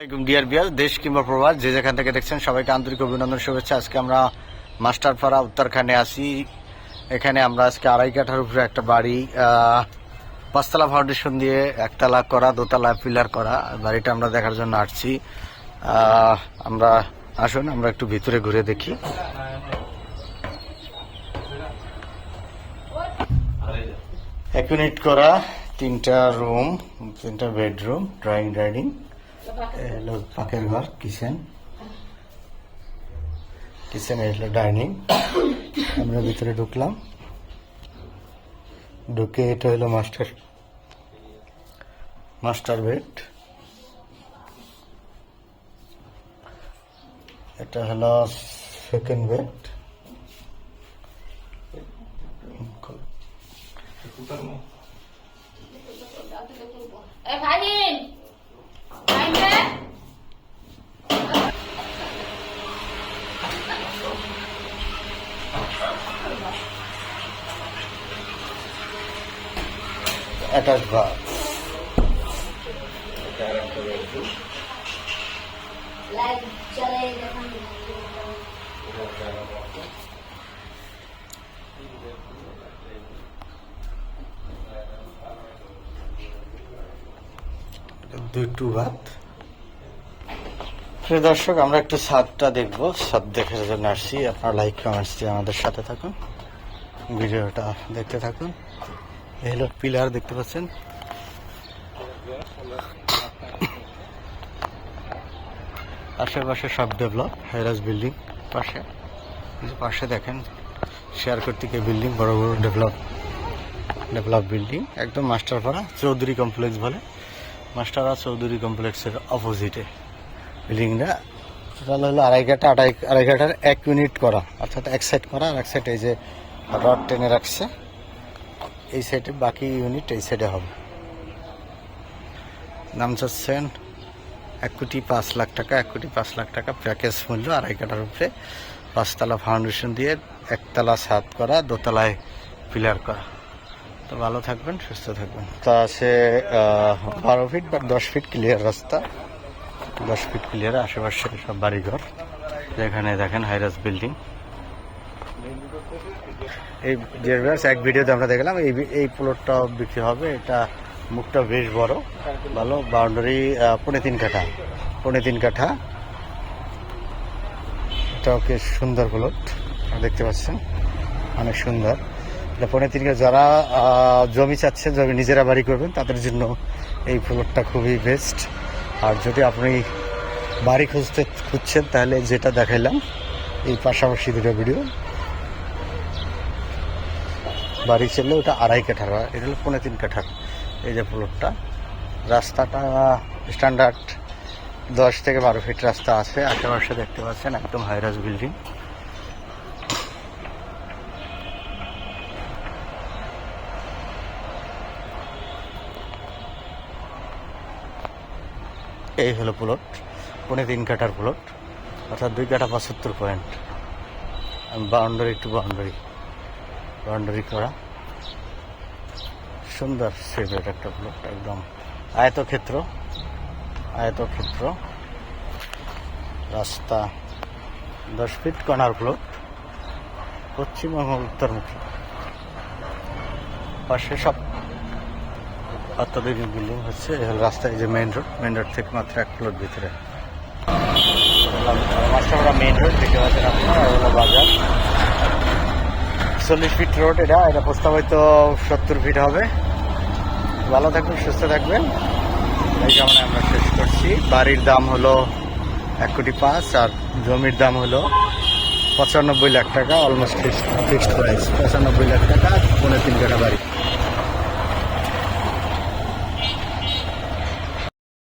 দেশ কিংবা প্রবাস, যে যেখান থেকে দেখছেন সবাইকে আন্তরিক অভিনন্দন, শুভেচ্ছা। আজকে আমরা মাস্টারপাড়া উত্তরখানে আসি এখানে আমরা আজকে আড়াই কাঠার উপরে একটা বাড়ি পাঁচতলা ফাউন্ডেশন দিয়ে একতলা করা, দোতলা পিলার করা। বাড়িটা আমরা দেখার জন্য আসছি। আমরা আসুন, আমরা একটু ভিতরে ঘুরে দেখি। এক ইউনিট করা, তিনটা রুম তিনটা বেডরুম ড্রয়িং ডাইনিং হলো পাকের ঘর কিচেন কিচেন হলো ডাইনিং আমরা ভিতরে ঢুকলাম। ঢুকে এটা হলো মাস্টার মাস্টার বেড। এটা হলো সেকেন্ড বেড এ ভাগিন অ্যাটাচ বার। লাইট জ্বালিয়ে দেখুন দুই টু ভাত। প্রিয় দর্শক, আমরা একটু ছাদটা দেখব। ছাদ দেখার জন্য আসছি। আপনারা লাইক কমেন্টস দিয়ে আমাদের সাথে থাকুন। ভিডিওটা দেখতে থাকুন। হলো পিলার, দেখতে পাচ্ছেন? আশেপাশে সব ডেভেলপ হাইরাজ বিল্ডিং, পাশে। পাশে দেখেন, শেয়ার কর্তৃক বিল্ডিং, বড় বড় ডেভেলপ ডেভেলপ বিল্ডিং, একদম মাস্টারপাড়া চৌধুরী কমপ্লেক্স বলে। মাস্টারপাড়া চৌধুরী কমপ্লেক্সের অপোজিটে বিল্ডিংটা টোটাল হলো আড়াই কাটা আড়াই আড়াই কাটার এক ইউনিট করা, অর্থাৎ এক সাইড করা আর এক সাইড এই যে রড টেনে রাখছে। এই সাইডে বাকি ইউনিট এই সাইডে হবে। নাম চাচ্ছেন এক কোটি পাঁচ লাখ টাকা, এক কোটি পাঁচ লাখ টাকা প্যাকেজ মূল্য আড়াই কাটার উপরে। পাঁচতলা ফাউন্ডেশন দিয়ে একতলা ছাদ করা, দোতলায় পিলার করা। তো ভালো থাকবেন, সুস্থ থাকবেন। তা আছে বারো ফিট বা দশ ফিট ক্লিয়ার রাস্তা। দশ ফিট ক্লিয়ার আশেপাশে সব বাড়িঘর। যেখানে দেখেন হাইরাস বিল্ডিং এই viewers, এক ভিডিওতে আমরা দেখলাম এই এই প্লটটা বিক্রি হবে। এটা মুখটা বেশ বড় ভালো। বাউন্ডারি পৌনে তিন কাঠা পৌনে তিন কাঠা। এটাও কি সুন্দর প্লট দেখতে পাচ্ছেন অনেক সুন্দর। এটা পৌনে তিন যারা জমি চাচ্ছে জমি নিজেরা বাড়ি করবেন তাদের জন্য এই প্লটটা খুবই বেস্ট আর যদি আপনি বাড়ি খুঁজতে খুঁজছেন তাহলে যেটা দেখাইলাম এই পাশাপাশি দুটো ভিডিও। বাড়ি চললে ওটা আড়াই কাঠার, এটা হলো পৌনে তিন কাঠার। এই যে প্লটটা রাস্তাটা স্ট্যান্ডার্ড দশ থেকে বারো ফিট রাস্তা আছে, আশেপাশে দেখতে পাচ্ছেন একদম হাইরাজ বিল্ডিং এই হলো প্লট পৌনে তিন কাঠার প্লট অর্থাৎ দুই কাঠা পঁচাত্তর point boundary to boundary boundary করা। সুন্দর শেপের একটা প্লট একদম আয়তক্ষেত্র আয়তক্ষেত্র। রাস্তা দশ ফিট কর্নার প্লট পশ্চিমবঙ্গ উত্তরমুখী। পাশে সব অত্যাধুনিক বিল্ডিং হচ্ছে রাস্তায় যে মেইন রোড মেইন রোড থেকে মাত্র এক প্লট ভিতরে। মেইন রোড দেখতে পাচ্ছেন আপনারা চল্লিশ ফিট রোড এটা এটা প্রস্তাব হয়তো সত্তর ফিট হবে। ভালো থাকবেন, সুস্থ থাকবেন। এই কারণে আমরা শেষ করছি। বাড়ির দাম হলো এক কোটি পাঁচ, আর জমির দাম হলো পঁচানব্বই লাখ টাকা অলমোস্ট ফিক্সড ফিক্সড প্রাইস পঁচানব্বই লাখ টাকা পনেরো তিন কাটা বাড়ি।